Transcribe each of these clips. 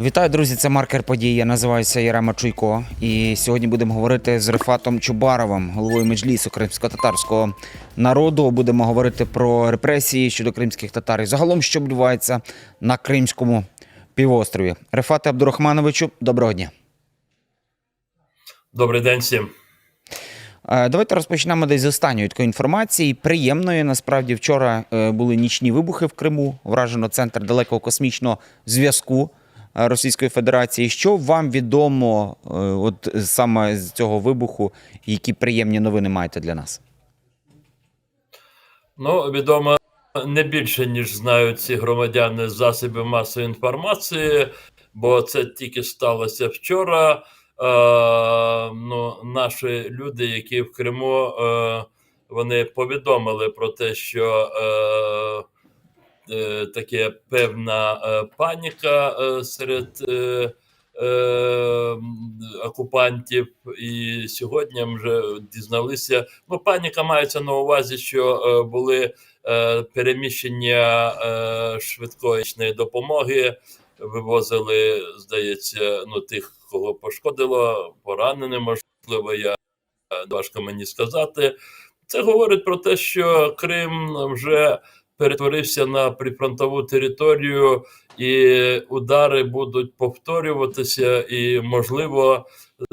Вітаю, друзі! Це маркер подій. Я називаюся Ярема Чуйко. І сьогодні будемо говорити з Рифатом Чубаровим, головою меджлісу кримсько-татарського народу. Будемо говорити про репресії щодо кримських татар і загалом, що відбувається на Кримському півострові. Рифате Абдурахмановичу, доброго дня. Добрий день всім. Е, Давайте розпочнемо десь з останньої такої інформації. Приємної насправді вчора е, були нічні вибухи в Криму. Вражено центр далекого космічного зв'язку е, Російської Федерації. Що вам відомо от саме з цього вибуху, які приємні новини маєте для нас? Ну, відомо не більше, ніж знають ці громадяни засобів масової інформації, бо це тільки сталося вчора. Е, ну, наші люди, які в Криму, е, вони повідомили про те, що е, таке певна паніка серед окупантів, і сьогодні вже дізналися. Ну, паніка мається на увазі, що були переміщення е, швидкої допомоги, вивозили, здається, ну тих, кого пошкодило, поранені, можливо, я е, важко мені сказати. Це говорить про те, що Крим вже перетворився на прифронтову територію, і удари будуть повторюватися, і можливо,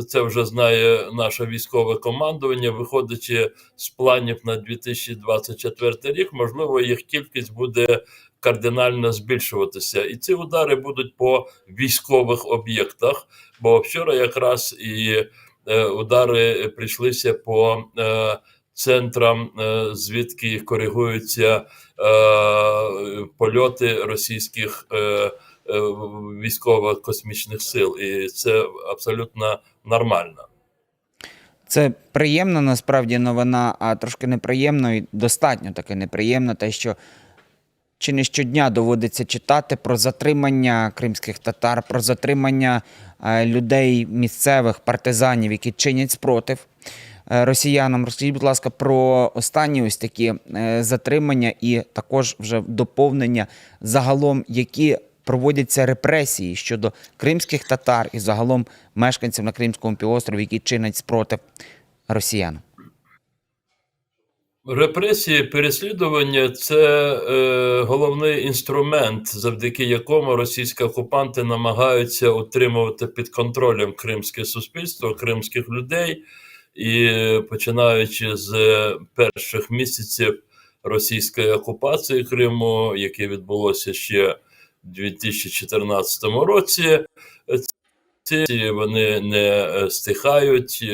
це вже знає наше військове командування, виходячи з планів на 2024 рік, можливо, їх кількість буде кардинально збільшуватися, і ці удари будуть по військових об'єктах. Бо вчора якраз і е, удари прийшлися по е, центрам, е, звідки коригуються польоти російських е, військово-космічних сил, і це абсолютно нормально. Це приємна насправді новина, а трошки неприємно і достатньо таки неприємно, те, що чи не щодня доводиться читати про затримання кримських татар, про затримання е, людей місцевих партизанів, які чинять спротив е, росіянам. Розкажіть, будь ласка, про останні ось такі е, затримання і також вже доповнення загалом, які проводяться репресії щодо кримських татар і загалом мешканців на Кримському півострові, які чинять спротив росіянам. Репресії, переслідування це е, головний інструмент, завдяки якому російські окупанти намагаються утримувати під контролем кримське суспільство, кримських людей, і починаючи з перших місяців російської окупації Криму, яке відбулося ще в 2014 році, ці вони не е, стихають.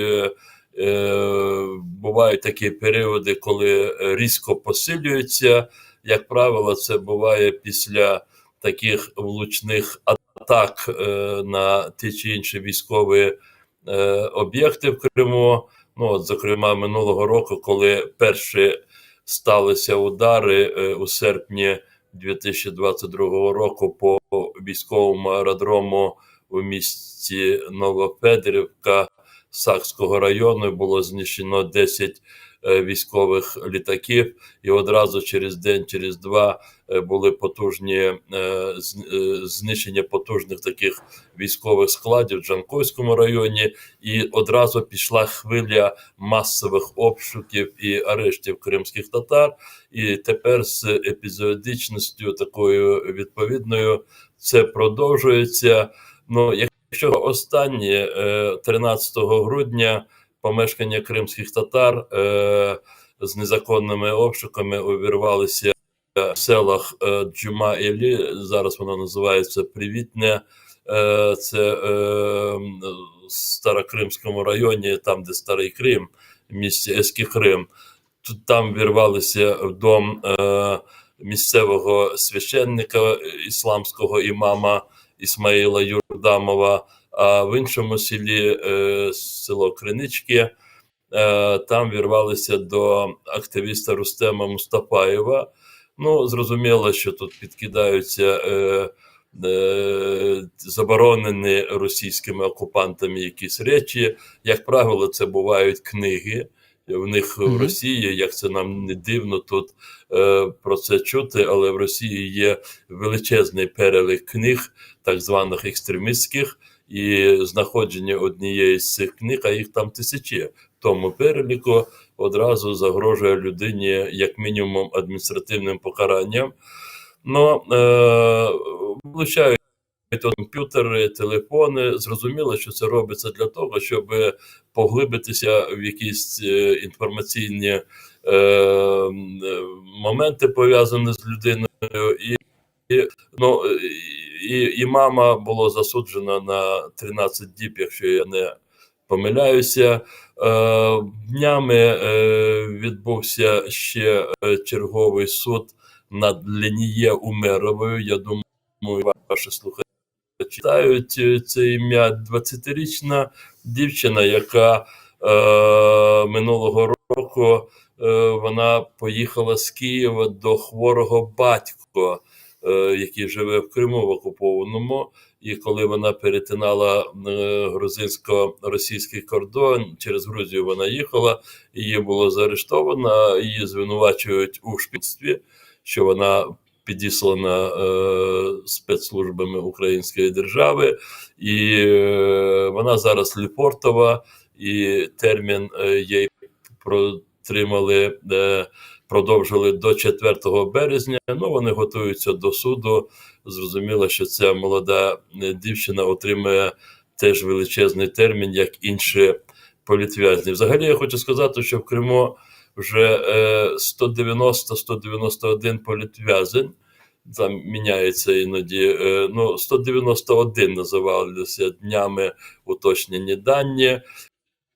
Е, бувають такі періоди, коли різко посилюються. Як правило, це буває після таких влучних атак е, на ті чи інші військові е, об'єкти в Криму. Ну, от, зокрема, минулого року, коли перші сталися удари у серпні 2022 року по військовому аеродрому у місті Новофедрівка. Сакського району було знищено 10 е, військових літаків, і одразу через день, через два е, були потужні е, знищення потужних таких військових складів в Джанкойському районі, і одразу пішла хвиля масових обшуків і арештів кримських татар. І тепер з епізодичністю такою відповідною це продовжується. Ну, як Якщо останнє е, 13 грудня помешкання кримських татар е, з незаконними обшуками увірвалися в селах е, Джума Ілі, зараз воно називається Привітне, е, це е, в Старокримському районі, там, де Старий Крим, в місті Еський Крим. Тут там вірвалися в дом е, місцевого священника ісламського імама. Ісмаїла Юрдамова, а в іншому селі е, село Кринички. Е, там вірвалися до активіста Рустема Мустафаєва. Ну, зрозуміло, що тут підкидаються е, е, заборонені російськими окупантами якісь речі. Як правило, це бувають книги, в них в Росії, як це нам не дивно тут е, про це чути, але в Росії є величезний перелік книг, так званих екстремістських, і знаходження однієї з цих книг, а їх там тисячі. В тому переліку одразу загрожує людині як мінімум адміністративним покаранням. Ну, е, влучають комп'ютери, телефони. Зрозуміло, що це робиться для того, щоб поглибитися в якісь е, інформаційні е, е, моменти, пов'язані з людиною. І, і, ну, і, і мама була засуджена на 13 діб, якщо я не помиляюся. Е, днями е, відбувся ще е, черговий суд над Леніє Умеровою. Я думаю, ваші слухачі читають е, це ім'я 20-річна дівчина, яка е, минулого року е, вона поїхала з Києва до хворого батька, е, який живе в Криму в окупованому. І коли вона перетинала е, грузинсько-російський кордон, через Грузію вона їхала, її було заарештовано, її звинувачують у шпіцтві, що вона підіслана е, спецслужбами Української держави, і е, вона зараз Ліпортова, і термін е, їй протримали, продовжили до 4 березня. Ну, вони готуються до суду. Зрозуміло, що ця молода дівчина отримає теж величезний термін, як інші політв'язні. Взагалі, я хочу сказати, що в Криму вже е, 190-191 політв'язень. Там міняється іноді. Е, ну, 191 називалися днями уточнені дані.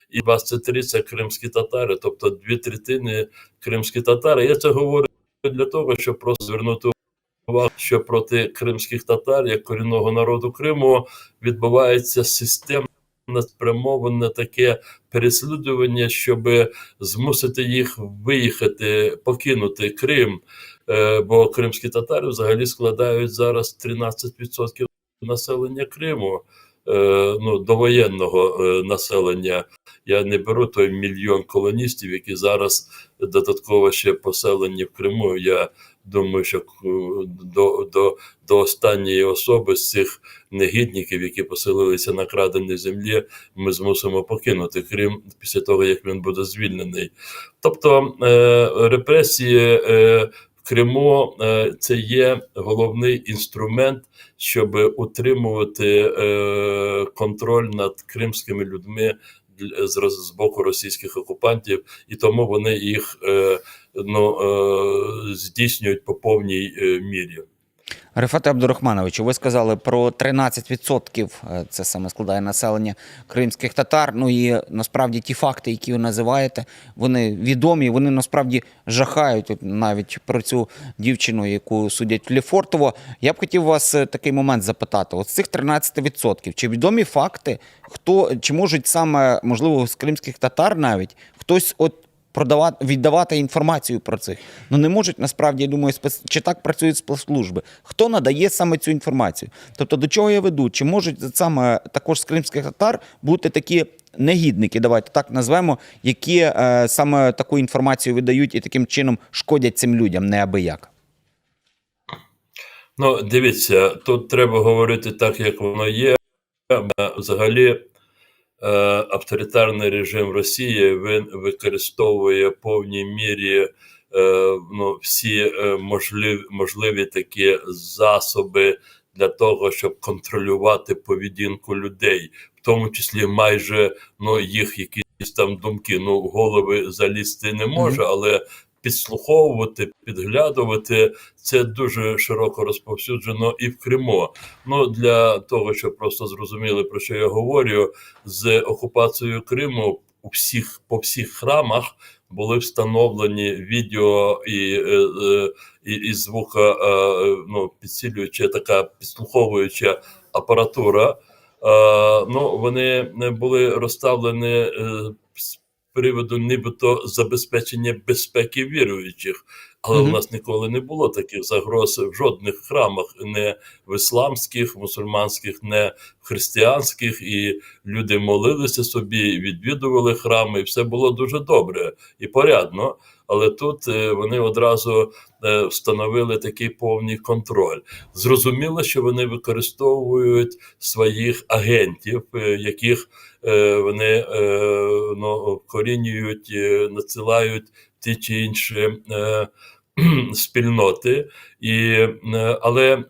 І 23 це кримські татари, тобто дві третини кримські татари. Я це говорю для того, щоб просто звернути увагу, що проти кримських татар, як корінного народу Криму, відбувається системне спрямоване таке переслідування, щоб змусити їх виїхати, покинути Крим. Е, бо кримські татари взагалі складають зараз 13% населення Криму, е, ну, довоєнного е, населення. Я не беру той мільйон колоністів, які зараз додатково ще поселені в Криму. Я думаю, що е, до, до, до останньої особи з цих негідників, які поселилися на краденій землі, ми змусимо покинути Крим після того, як він буде звільнений. Тобто е, репресії. Е, Криму е, це є головний інструмент, щоб утримувати е, контроль над кримськими людьми з, роз- з боку російських окупантів, і тому вони їх е, ну, е, здійснюють по повній е, мірі. Рифате Абдурахмановичу, ви сказали про 13% е, це саме складає населення кримських татар. Ну і насправді ті факти, які ви називаєте, вони відомі, вони насправді жахають навіть про цю дівчину, яку судять в Лефортово. Я б хотів вас е, такий момент запитати: от з цих 13%, чи відомі факти, хто чи можуть саме можливо з кримських татар навіть хтось от продавати, віддавати інформацію про цих. Ну не можуть насправді, я думаю, спец... чи так працюють спецслужби. Хто надає саме цю інформацію? Тобто, до чого я веду? Чи можуть саме також з кримських татар бути такі негідники, давайте так назвемо, які е, саме таку інформацію видають і таким чином шкодять цим людям неабияк? Ну, дивіться, тут треба говорити так, як воно є. Взагалі, авторитарний режим Росії він використовує в повній мірі е, ну, всі е, можливі, можливі такі засоби для того, щоб контролювати поведінку людей, в тому числі майже ну, їх якісь там думки. Ну, в голови залізти не може, але підслуховувати, підглядувати це дуже широко розповсюджено і в Криму. Ну для того, щоб просто зрозуміли про що я говорю, з окупацією Криму у всіх по всіх храмах були встановлені відео і, е, е, і, і звука, е, ну підсилююча така підслуховуюча апаратура. Ну вони були розставлені приводу нібито забезпечення безпеки віруючих. Але Мгм. у нас ніколи не було таких загроз в жодних храмах, не в ісламських, мусульманських, не в християнських. І люди молилися собі, відвідували храми, і все було дуже добре і порядно. Але тут е, вони одразу е, встановили такий повний контроль. Зрозуміло, що вони використовують своїх агентів, е, яких вони ну, вкорінюють, е, надсилають ті чи інші спільноти, і, е, але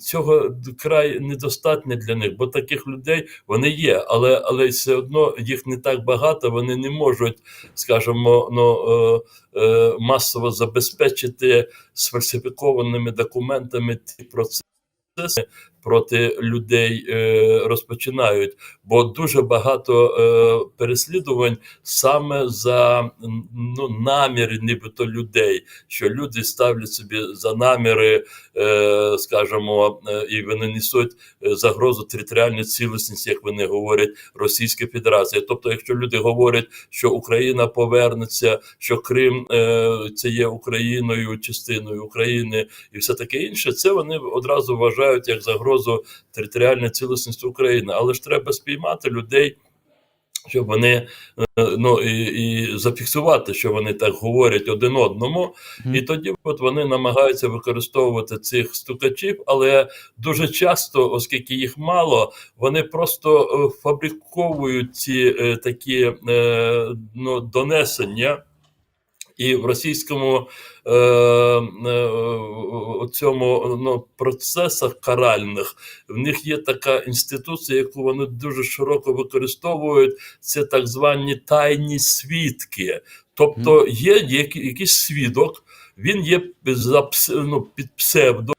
цього край недостатньо для них, бо таких людей вони є, але, але все одно їх не так багато, вони не можуть, скажімо, ну, е, е, масово забезпечити сфальсифікованими документами ті процеси. Проти людей е, розпочинають, бо дуже багато е, переслідувань саме за ну, наміри, нібито людей, що люди ставлять собі за наміри, е, скажімо, і вони несуть загрозу територіальної цілісності, як вони говорять, Російська Федерація. Тобто, якщо люди говорять, що Україна повернеться, що Крим це є Україною, частиною України і все таке інше, це вони одразу вважають як загрозу територіальної цілісності України. Але ж треба спіймати людей. Щоб вони е, ну і, і зафіксувати, що вони так говорять один одному, і тоді от вони намагаються використовувати цих стукачів, але дуже часто, оскільки їх мало, вони просто е, фабриковують ці е, такі ну, донесення. І в російському е, е, цьому ну, процесах каральних в них є така інституція, яку вони дуже широко використовують. Це так звані тайні свідки. Тобто є якийсь свідок, він є за ну, під псевдо.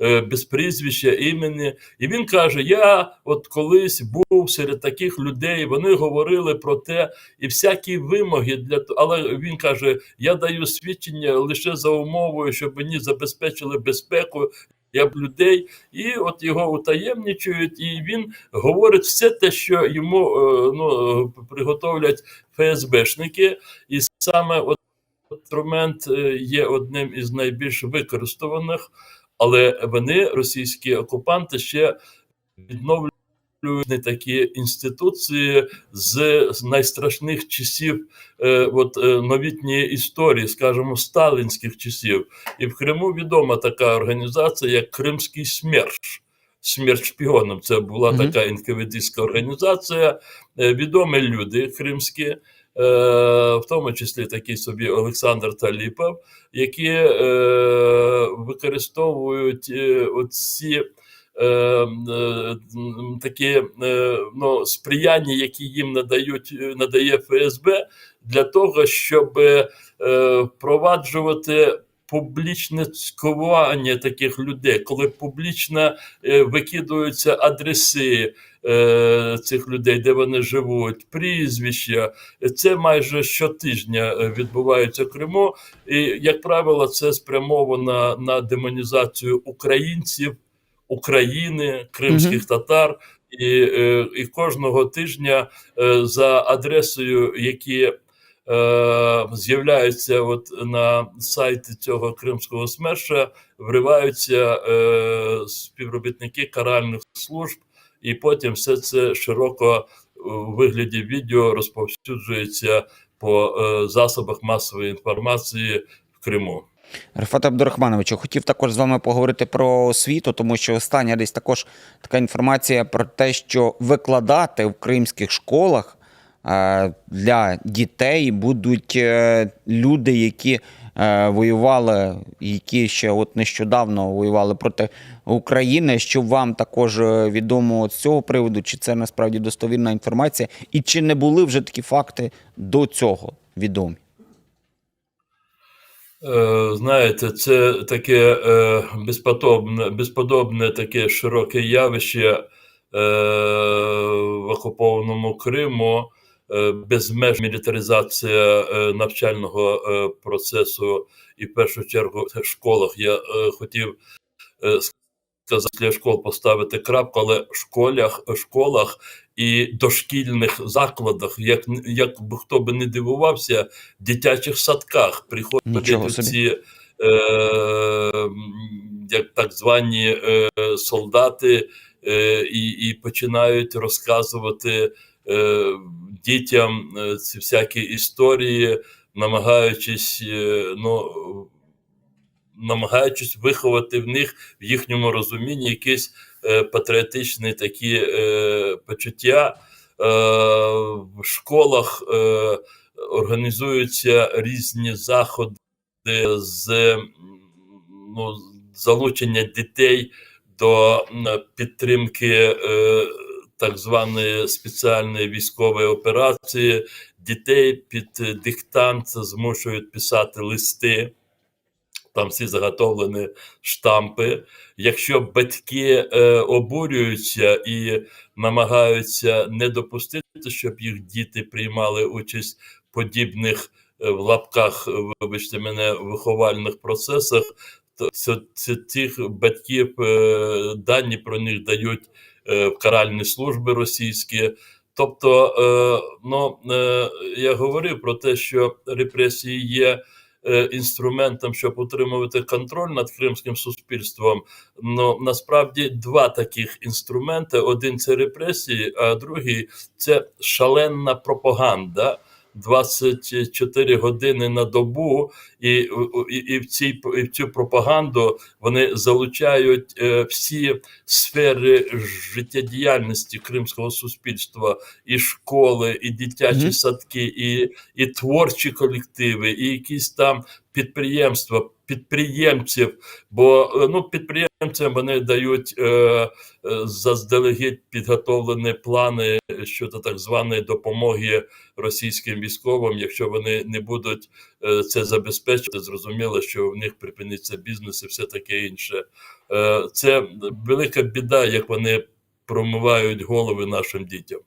Е, Без прізвища імені, і він каже: Я от колись був серед таких людей. Вони говорили про те, і всякі вимоги для того, але він каже: Я даю свідчення лише за умовою, щоб мені забезпечили безпеку. Я б людей, і от його утаємничують, і він говорить все те, що йому е, ну, приготовлять ФСБшники, і саме от інструмент е, є одним із найбільш використованих, але вони, російські окупанти, ще відновлюють такі інституції з, найстрашних часів е, от, е, новітньої історії, скажімо, сталінських часів. І в Криму відома така організація, як Кримський СМЕРШ. Смерть шпіоном. Це була Мгм. така інквізитська організація. Е, Відомі люди кримські, в тому числі такий собі Олександр Таліпов, які е, використовують е, оці е, е, такі е, ну, сприяння, які їм надають, е, надає ФСБ, для того, щоб е, впроваджувати публічне цькування таких людей, коли публічно е, викидуються адреси е, цих людей, де вони живуть, прізвища. Це майже щотижня е, відбувається в Криму. І, як правило, це спрямовано на демонізацію українців, України, кримських татар. І, е, і кожного тижня за адресою, які е, з'являються от на сайті цього кримського смерша, вриваються е, співробітники каральних служб, і потім все це широко у вигляді відео розповсюджується по е, засобах масової інформації в Криму. Рифат Абдурахмановичу, хотів також з вами поговорити про освіту, тому що остання десь також така інформація про те, що викладати в кримських школах е, для дітей будуть е, люди, які е, воювали, які ще от нещодавно воювали проти України. Що вам також е, відомо з цього приводу, чи це насправді достовірна інформація, і чи не були вже такі факти до цього відомі? Е, Знаєте, це таке е, безподобне, безподобне таке широке явище в окупованому Криму, безмежна мілітаризація навчального процесу, і в першу чергу в школах. Я хотів е, сказати, для школ поставити крапку, але в школях, школах і дошкільних закладах, як, як би хто би не дивувався, в дитячих садках приходять ці е, як так звані е, солдати е, і, і починають розказувати е, дітям е, ці всякі історії, намагаючись, е, ну, намагаючись виховати в них в їхньому розумінні якісь е, патріотичні такі е, почуття. Е, в школах е, організуються різні заходи з ну, залучення дітей до підтримки е, так званої спеціальної військової операції. Дітей під диктант змушують писати листи. Там всі заготовлені штампи. Якщо батьки е, обурюються і намагаються не допустити, щоб їх діти приймали участь в подібних е, в лапках, вибачте мене, виховальних процесах, то це, це тих батьків е, дані про них дають е, каральні служби російські. Тобто, е, ну, е, я говорив про те, що репресії є інструментом, щоб утримувати контроль над кримським суспільством. Ну насправді два таких інструменти: один це репресії, а другий це шаленна пропаганда. 24 години на добу, і, і, і, в, цій, і в цю пропаганду вони залучають е, всі сфери життєдіяльності кримського суспільства, і школи, і дитячі Мгм. садки, і, і творчі колективи, і якісь там підприємства, підприємців. Бо е, ну, підприємцям вони дають е, е, заздалегідь підготовлені плани щодо так званої допомоги російським військовим. Якщо вони не будуть е, це забезпечити, зрозуміло, що в них припиниться бізнес і все таке інше. Це велика біда, як вони промивають голови нашим дітям.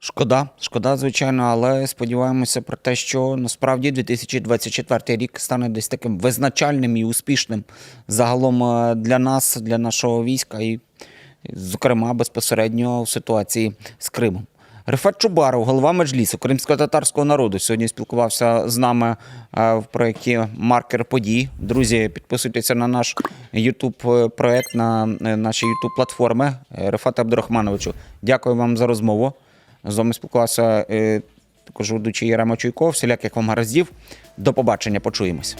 Шкода, шкода, звичайно, але сподіваємося про те, що насправді 2024 рік стане десь таким визначальним і успішним загалом е, для нас, для нашого війська, і, зокрема, безпосередньо в ситуації з Кримом. Рефат Чубаров, голова меджлісу кримсько-татарського народу, сьогодні спілкувався з нами е, в проєкті Маркер подій. Друзі, підписуйтеся на наш youtube проект на е, наші youtube платформи. Рефат Абдурахмановичу, дякую вам за розмову. З вами спілкувався е, також ведучий Єрема Чуйков. Всіляких вам гараздів. До побачення, почуємось.